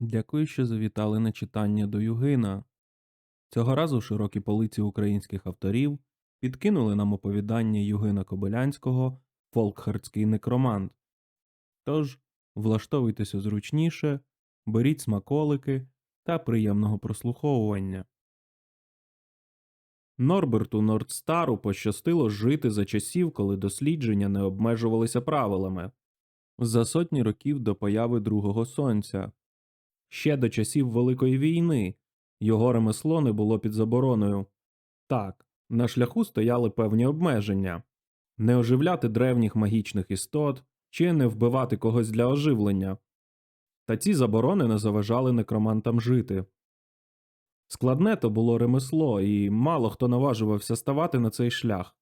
Дякую, що завітали на читання до Югина. Цього разу широкі полиці українських авторів підкинули нам оповідання Югина Кобилянського Фолкхардський некромант. Тож влаштовуйтеся зручніше, беріть смаколики та приємного прослуховування. Норберту Нордстару пощастило жити за часів, коли дослідження не обмежувалися правилами, за сотні років до появи другого сонця. Ще до часів Великої війни його ремесло не було під забороною. Так, на шляху стояли певні обмеження не оживляти древніх магічних істот чи не вбивати когось для оживлення. Та ці заборони не заважали некромантам жити. Складне то було ремесло, і мало хто наважувався ставати на цей шлях.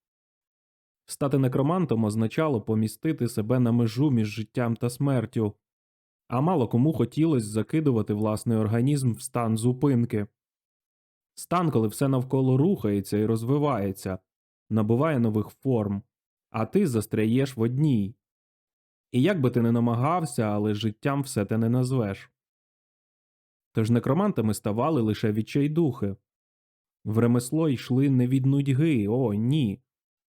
Стати некромантом означало помістити себе на межу між життям та смертю, а мало кому хотілося закидувати власний організм в стан зупинки. Стан, коли все навколо рухається і розвивається, набуває нових форм, а ти застряєш в одній. І як би ти не намагався, але життям все те не назвеш. Тож некромантами ставали лише відчайдухи. В ремесло йшли не від нудьги, о, ні.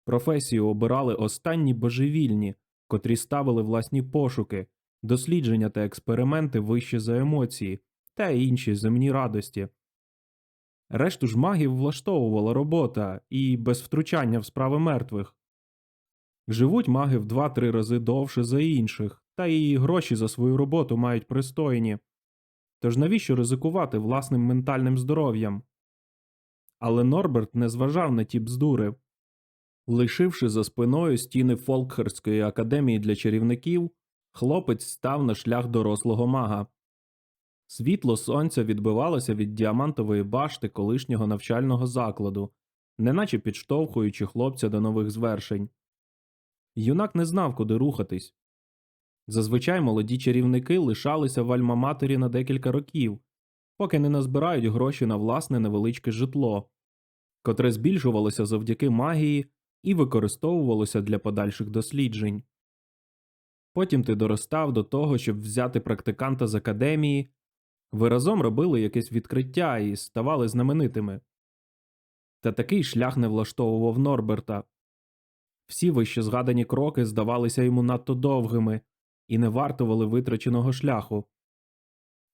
Професію обирали останні божевільні, котрі ставили власні пошуки, дослідження та експерименти вище за емоції та інші земні радості. Решту ж магів влаштовувала робота і без втручання в справи мертвих. Живуть маги в два-три рази довше за інших, та і гроші за свою роботу мають пристойні. Тож навіщо ризикувати власним ментальним здоров'ям? Але Норберт не зважав на ті бздури. Лишивши за спиною стіни Фолкхерської академії для чарівників, хлопець став на шлях дорослого мага. Світло сонця відбивалося від діамантової башти колишнього навчального закладу, неначе підштовхуючи хлопця до нових звершень. Юнак не знав, куди рухатись. Зазвичай молоді чарівники лишалися в альма-матері на декілька років, поки не назбирають гроші на власне невеличке житло, котре збільшувалося завдяки магії і використовувалося для подальших досліджень. Потім ти доростав до того, щоб взяти практиканта з академії, ви разом робили якесь відкриття і ставали знаменитими. Та такий шлях не влаштовував Норберта. Всі вище згадані кроки здавалися йому надто довгими і не вартували витраченого шляху.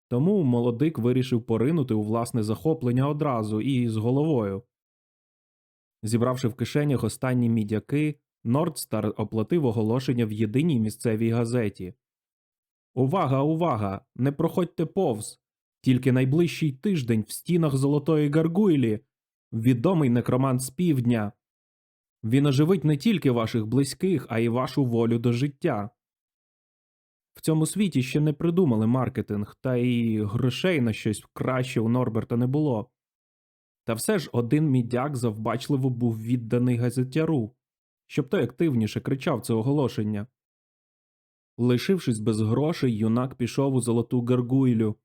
Тому молодик вирішив поринути у власне захоплення одразу і з головою. Зібравши в кишенях останні мідяки, Нордстар оплатив оголошення в єдиній місцевій газеті. Увага, увага! Не проходьте повз! Тільки найближчий тиждень в стінах Золотої Гаргуйлі відомий некромант з півдня. Він оживить не тільки ваших близьких, а й вашу волю до життя. В цьому світі ще не придумали маркетинг, та й грошей на щось краще у Норберта не було. Та все ж один мідяк завбачливо був відданий газетяру, щоб той активніше кричав це оголошення. Лишившись без грошей, юнак пішов у золоту Гаргуйлю,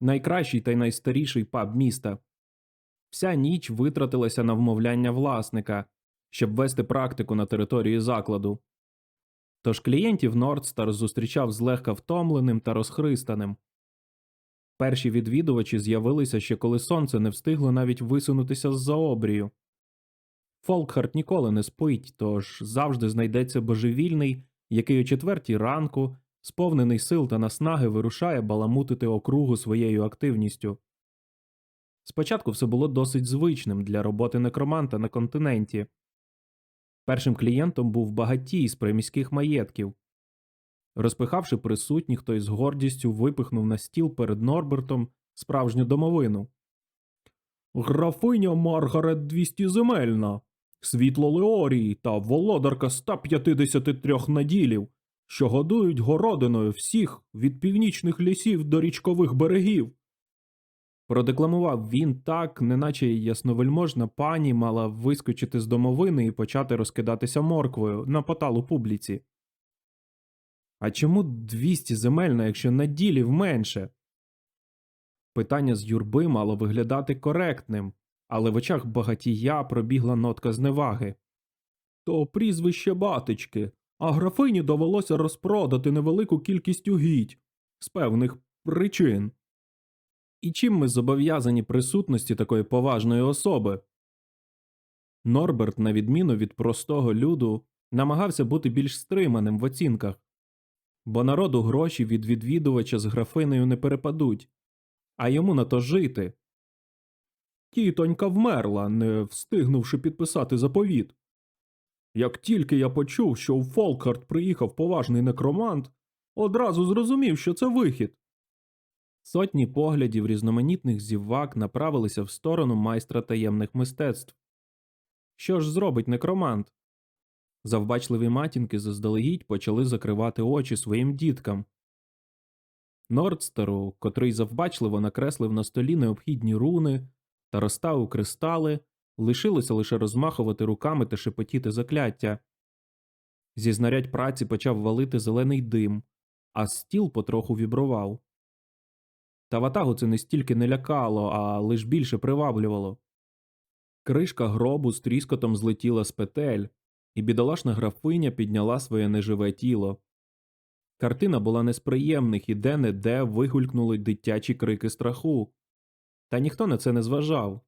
найкращий та й найстаріший паб міста. Вся ніч витратилася на вмовляння власника, щоб вести практику на території закладу. Тож клієнтів Нордстар зустрічав злегка втомленим та розхристаним. Перші відвідувачі з'явилися ще коли сонце не встигло навіть висунутися з за обрію. Фолкхарт ніколи не спить, тож завжди знайдеться божевільний, який о четвертій ранку, сповнений сил та наснаги, вирушає баламутити округу своєю активністю. Спочатку все було досить звичним для роботи некроманта на континенті. Першим клієнтом був багатій з приміських маєтків. Розпихавши присутніх, той з гордістю випихнув на стіл перед Норбертом справжню домовину. Графиня Маргарет Двістіземельна, світло Леорії та володарка 153 наділів, що годують городиною всіх від північних лісів до річкових берегів. Продекламував він так, неначе ясновельможна пані мала вискочити з домовини і почати розкидатися морквою на поталу публіці. А чому 200 земельна, якщо наділів менше? Питання з юрби мало виглядати коректним, але в очах багатія пробігла нотка зневаги. То прізвище батечки, а графині довелося розпродати невелику кількість угідь з певних причин. І чим ми зобов'язані присутності такої поважної особи? Норберт, на відміну від простого люду, намагався бути більш стриманим в оцінках, бо народу гроші від відвідувача з графинею не перепадуть, а йому на то жити. Тітонька вмерла, не встигнувши підписати заповіт. Як тільки я почув, що у Фолкхарт приїхав поважний некромант, одразу зрозумів, що це вихід. Сотні поглядів різноманітних зівак направилися в сторону майстра таємних мистецтв. Що ж зробить некромант? Завбачливі матінки заздалегідь почали закривати очі своїм діткам. Нордстеру, котрий завбачливо накреслив на столі необхідні руни та розставив кристали, лишилося лише розмахувати руками та шепотіти закляття. Зі знарядь праці почав валити зелений дим, а стіл потроху вібрував. Та ватагу це не стільки не лякало, а лиш більше приваблювало. Кришка гробу з тріскотом злетіла з петель, і бідолашна графиня підняла своє неживе тіло. Картина була не з приємних і де-не-де вигулькнули дитячі крики страху. Та ніхто на це не зважав.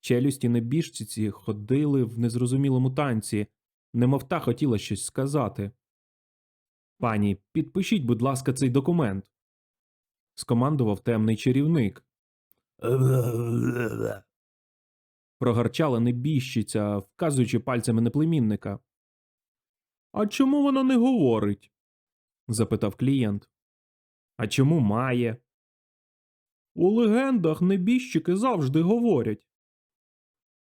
Челюсті небіжчиці ходили в незрозумілому танці, немов та хотіла щось сказати. Пані, підпишіть, будь ласка, цей документ. скомандував темний чарівник. Прогарчала небіжчиця, вказуючи пальцями на племінника. А чому вона не говорить? запитав клієнт. А чому має? У легендах небіжчики завжди говорять.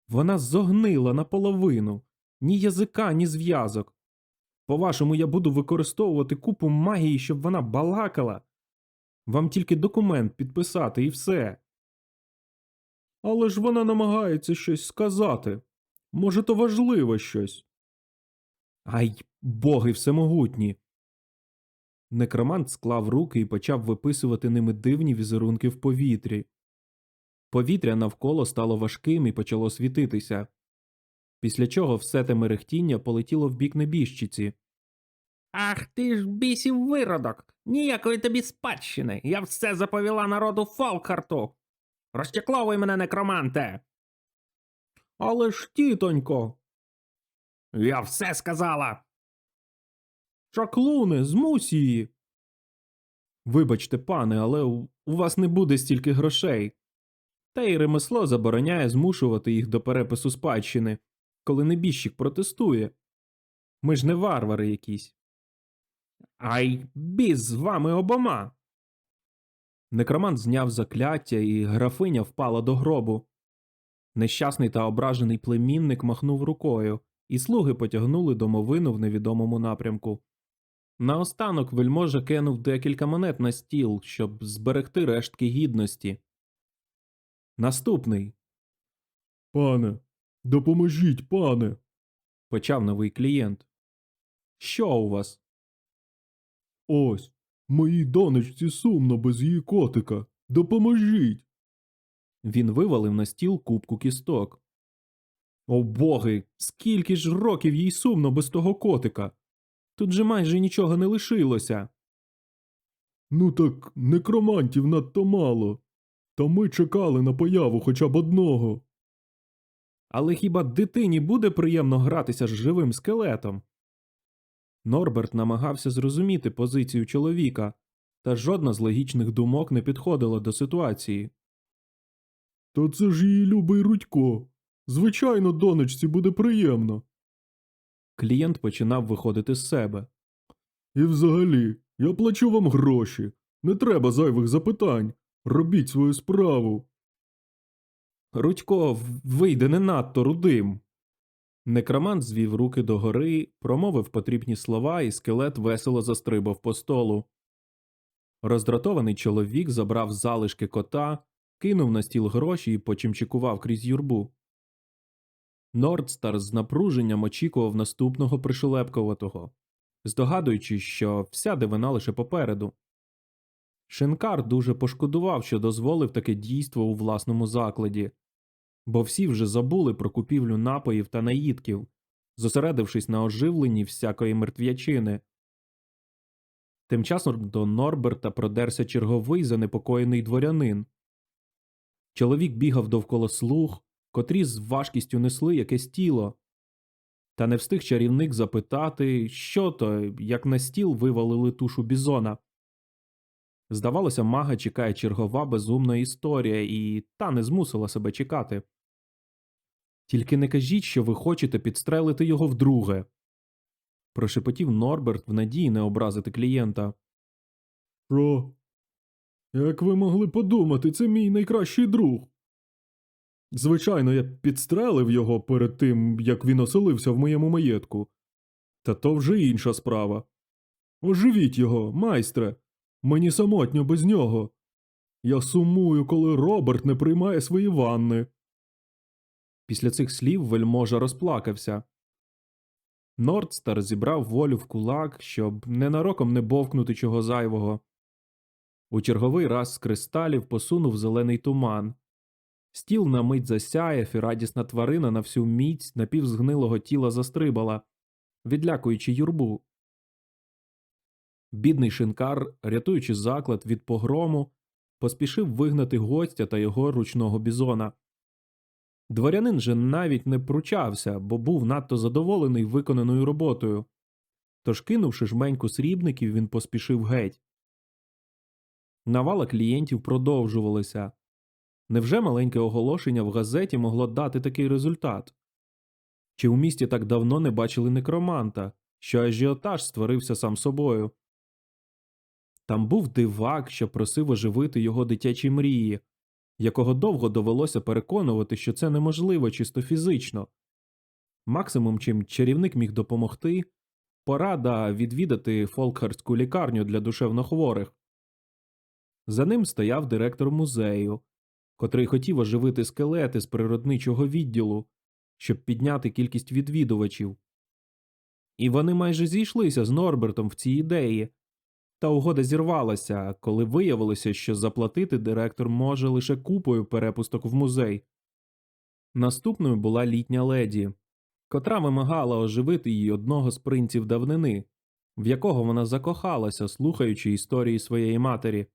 Вона зогнила наполовину, ні язика, ні зв'язок. По-вашому, я буду використовувати купу магії, щоб вона балакала. Вам тільки документ підписати і все. Але ж вона намагається щось сказати. Може, то важливе щось. Ай, боги всемогутні. Некромант склав руки і почав виписувати ними дивні візерунки в повітрі. Повітря навколо стало важким і почало світитися, після чого все те мерехтіння полетіло в бік небіжчиці. Ах ти ж бісів виродок! Ніякої тобі спадщини! Я все заповіла народу Фолкхарту! Розчекловуй мене, некроманте! Але ж, тітонько, Я все сказала! Чаклуне, змусь її. Вибачте, пане, але у вас не буде стільки грошей. Та й ремесло забороняє змушувати їх до перепису спадщини, коли небіжчик протестує. Ми ж не варвари якісь. Ай, біс з вами обома. Некромант зняв закляття, і графиня впала до гробу. Нещасний та ображений племінник махнув рукою, і слуги потягнули домовину в невідомому напрямку. Наостанок вельможа кинув декілька монет на стіл, щоб зберегти рештки гідності. Наступний. Пане, допоможіть, пане. почав новий клієнт. Що у вас? Ось, моїй донечці сумно без її котика. Допоможіть. Він вивалив на стіл кубку кісток. О боги, скільки ж років їй сумно без того котика. Тут же майже нічого не лишилося. Ну так некромантів надто мало. Та ми чекали на появу хоча б одного. Але хіба дитині буде приємно гратися з живим скелетом? Норберт намагався зрозуміти позицію чоловіка, та жодна з логічних думок не підходила до ситуації. Та це ж її любий Рудько. Звичайно, донечці буде приємно. Клієнт починав виходити з себе. І взагалі, я плачу вам гроші. Не треба зайвих запитань. Робіть свою справу. Рудько вийде не надто рудим. Некромант звів руки догори, промовив потрібні слова, і скелет весело застрибав по столу. Роздратований чоловік забрав залишки кота, кинув на стіл гроші і почимчикував крізь юрбу. Нордстар з напруженням очікував наступного пришелепкуватого, здогадуючись, що вся дивина лише попереду. Шинкар дуже пошкодував, що дозволив таке дійство у власному закладі, бо всі вже забули про купівлю напоїв та наїдків, зосередившись на оживленні всякої мертв'ячини. Тим часом до Норберта продерся черговий занепокоєний дворянин. Чоловік бігав довкола слуг, котрі з важкістю несли якесь тіло. Та не встиг чарівник запитати, що то, як на стіл вивалили тушу бізона. Здавалося, мага чекає чергова безумна історія, і та не змусила себе чекати. Тільки не кажіть, що ви хочете підстрелити його вдруге. прошепотів Норберт в надії не образити клієнта. Що? Як ви могли подумати, це мій найкращий друг. Звичайно, я підстрелив його перед тим, як він оселився в моєму маєтку. Та то вже інша справа. Оживіть його, майстре. Мені самотньо без нього. Я сумую, коли Роберт не приймає свої ванни. Після цих слів вельможа розплакався. Нордстар зібрав волю в кулак, щоб ненароком не бовкнути чого зайвого. У черговий раз з кристалів посунув зелений туман. Стіл на мить засяяв, і радісна тварина на всю міць напівзгнилого тіла застрибала, відлякуючи юрбу. Бідний шинкар, рятуючи заклад від погрому, поспішив вигнати гостя та його ручного бізона. Дворянин же навіть не пручався, бо був надто задоволений виконаною роботою. Тож, кинувши жменьку срібників, він поспішив геть. Навала клієнтів продовжувалася. Невже маленьке оголошення в газеті могло дати такий результат? Чи у місті так давно не бачили некроманта, що ажіотаж створився сам собою? Там був дивак, що просив оживити його дитячі мрії, якого довго довелося переконувати, що це неможливо чисто фізично. Максимум, чим чарівник міг допомогти, порада відвідати Фолкхардську лікарню для душевнохворих. За ним стояв директор музею, котрий хотів оживити скелети з природничого відділу, щоб підняти кількість відвідувачів. І вони майже зійшлися з Норбертом в цій ідеї. Та угода зірвалася, коли виявилося, що заплатити директор може лише купою перепусток в музей. Наступною була літня леді, котра вимагала оживити їй одного з принців давнини, в якого вона закохалася, слухаючи історії своєї матері.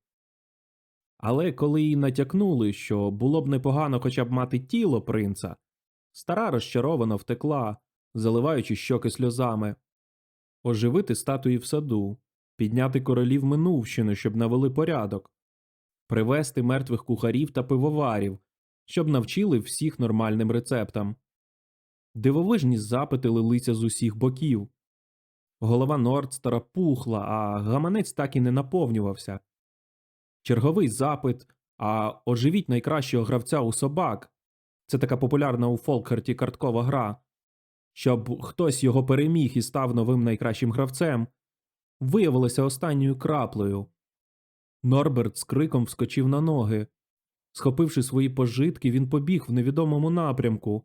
Але коли їй натякнули, що було б непогано хоча б мати тіло принца, стара розчаровано втекла, заливаючи щоки сльозами, оживити статуї в саду, підняти королів минувщини, щоб навели порядок, привезти мертвих кухарів та пивоварів, щоб навчили всіх нормальним рецептам. Дивовижні запити лилися з усіх боків. Голова Нордстара пухла, а гаманець так і не наповнювався. Черговий запит, а оживіть найкращого гравця у собак. Це така популярна у Фолкхарті карткова гра. Щоб хтось його переміг і став новим найкращим гравцем, виявилося останньою краплею. Норберт з криком вскочив на ноги. Схопивши свої пожитки, він побіг в невідомому напрямку.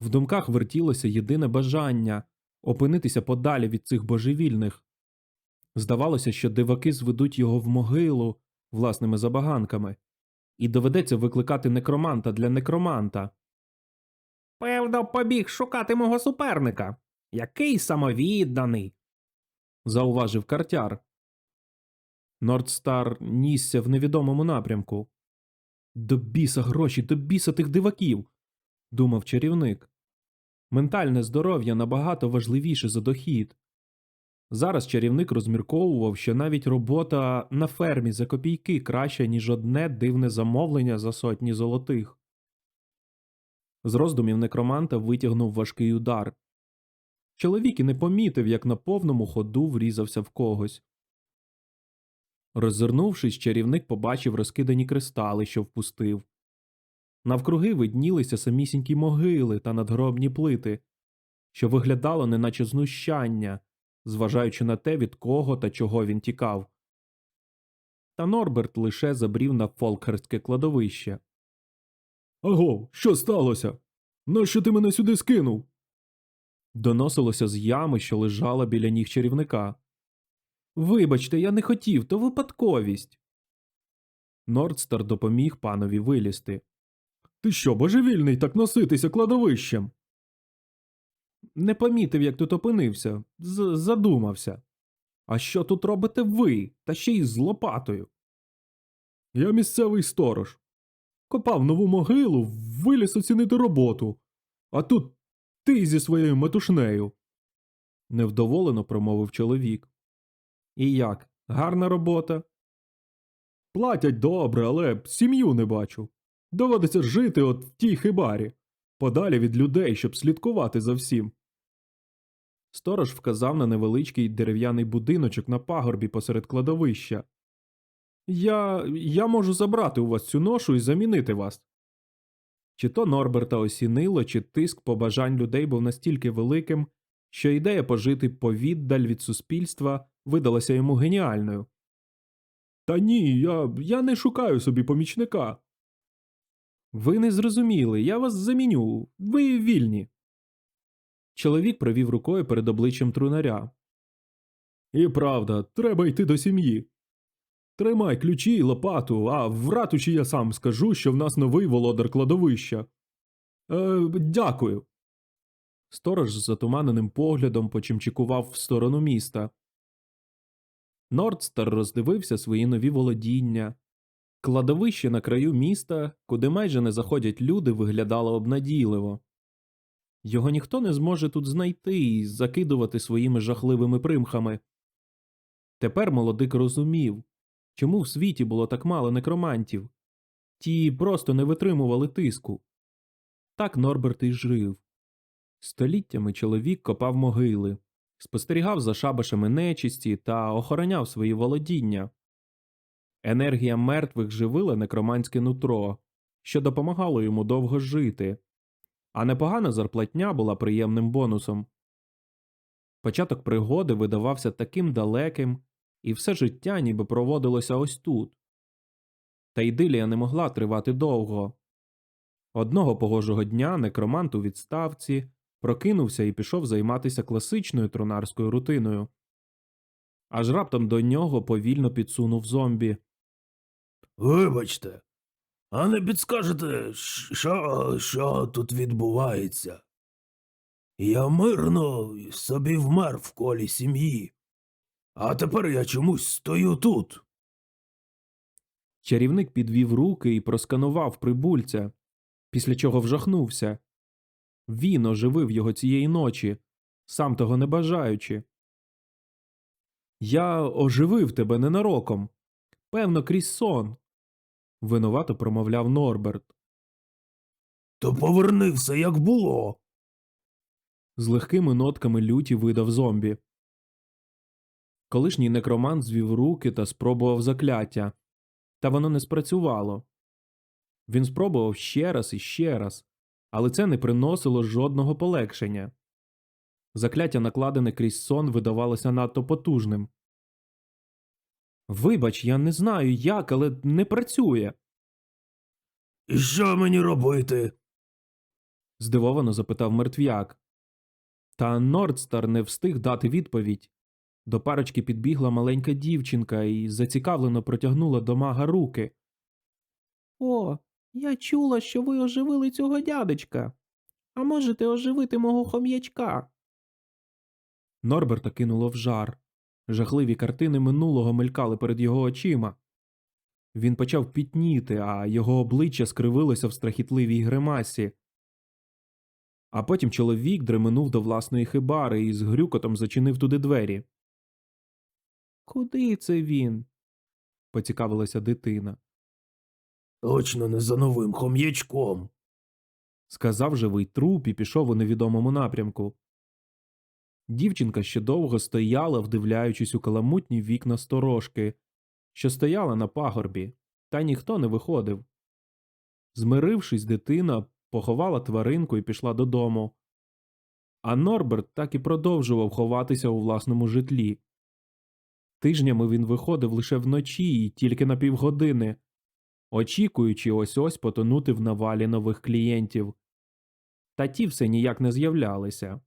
В думках вертілося єдине бажання опинитися подалі від цих божевільних. Здавалося, що диваки зведуть його в могилу власними забаганками, і доведеться викликати некроманта для некроманта. Певно, побіг шукати мого суперника. Який самовідданий. зауважив картяр. Нордстар нісся в невідомому напрямку. До біса гроші, до біса тих диваків, думав чарівник. Ментальне здоров'я набагато важливіше за дохід. Зараз чарівник розмірковував, що навіть робота на фермі за копійки краща, ніж одне дивне замовлення за сотні золотих. З роздумів некроманта витягнув важкий удар. Чоловік і не помітив, як на повному ходу врізався в когось. Роззирнувшись, чарівник побачив розкидані кристали, що впустив. Навкруги виднілися самісінькі могили та надгробні плити, що виглядало неначе знущання, зважаючи на те, від кого та чого він тікав. Та Норберт лише забрів на фолкхерське кладовище. Аго, що сталося? Нащо ти мене сюди скинув? Доносилося з ями, що лежала біля ніг чарівника. Вибачте, я не хотів, то випадковість. Нордстар допоміг панові вилізти. Ти що, божевільний так носитися кладовищем? Не помітив, як тут опинився. З задумався. А що тут робите ви, та ще й з лопатою? Я місцевий сторож. Копав нову могилу, виліз оцінити роботу. А тут ти зі своєю метушнею. Невдоволено промовив чоловік. І як? Гарна робота? Платять добре, але сім'ю не бачу. Доводиться жити от в тій хибарі, подалі від людей, щоб слідкувати за всім. Сторож вказав на невеличкий дерев'яний будиночок на пагорбі посеред кладовища. Я. я можу забрати у вас цю ношу і замінити вас. Чи то Норберта осінило, чи тиск побажань людей був настільки великим, що ідея пожити повіддаль від суспільства видалася йому геніальною. Та ні, я, я не шукаю собі помічника. Ви не зрозуміли, я вас заміню, ви вільні. Чоловік провів рукою перед обличчям трунаря. І правда, треба йти до сім'ї. Тримай ключі і лопату, а в ратуші я сам скажу, що в нас новий володар кладовища. Е, дякую. Сторож з затуманеним поглядом почимчикував в сторону міста. Нордстар роздивився свої нові володіння. Кладовище на краю міста, куди майже не заходять люди, виглядало обнадійливо. Його ніхто не зможе тут знайти і закидувати своїми жахливими примхами. Тепер молодик розумів, чому в світі було так мало некромантів. Ті просто не витримували тиску. Так Норберт і жив. Століттями чоловік копав могили, спостерігав за шабашами нечисті та охороняв свої володіння. Енергія мертвих живила некроманське нутро, що допомагало йому довго жити, а непогана зарплатня була приємним бонусом. Початок пригоди видавався таким далеким, і все життя ніби проводилося ось тут. Та ідилія не могла тривати довго. Одного погожого дня некромант у відставці прокинувся і пішов займатися класичною трунарською рутиною. Аж раптом до нього повільно підсунув зомбі. Вибачте, а не підскажете, що, що тут відбувається? Я мирно собі вмер в колі сім'ї, а тепер я чомусь стою тут. Чарівник підвів руки і просканував прибульця, після чого вжахнувся. Він оживив його цієї ночі, сам того не бажаючи. Я оживив тебе ненароком, певно, крізь сон. Винувато промовляв Норберт. То поверни все, як було. З легкими нотками люті видав зомбі. Колишній некромант звів руки та спробував закляття, та воно не спрацювало. Він спробував ще раз і ще раз, але це не приносило жодного полегшення. Закляття, накладене крізь сон, видавалося надто потужним. Вибач, я не знаю як, але не працює. І що мені робити? здивовано запитав мертвяк. Та Нордстар не встиг дати відповідь. До парочки підбігла маленька дівчинка і зацікавлено протягнула до мага руки. О, я чула, що ви оживили цього дядечка. А можете оживити мого хом'ячка. Норберта кинуло в жар. Жахливі картини минулого мелькали перед його очима. Він почав пітніти, а його обличчя скривилося в страхітливій гримасі. А потім чоловік дременув до власної хибари і з грюкотом зачинив туди двері. Куди це він? поцікавилася дитина. Точно не за новим хом'ячком. Сказав живий труп і пішов у невідомому напрямку. Дівчинка ще довго стояла, вдивляючись у каламутні вікна сторожки, що стояла на пагорбі, та ніхто не виходив. Змирившись, дитина поховала тваринку і пішла додому. А Норберт так і продовжував ховатися у власному житлі. Тижнями він виходив лише вночі і тільки на півгодини, очікуючи ось ось потонути в навалі нових клієнтів. Та ті все ніяк не з'являлися.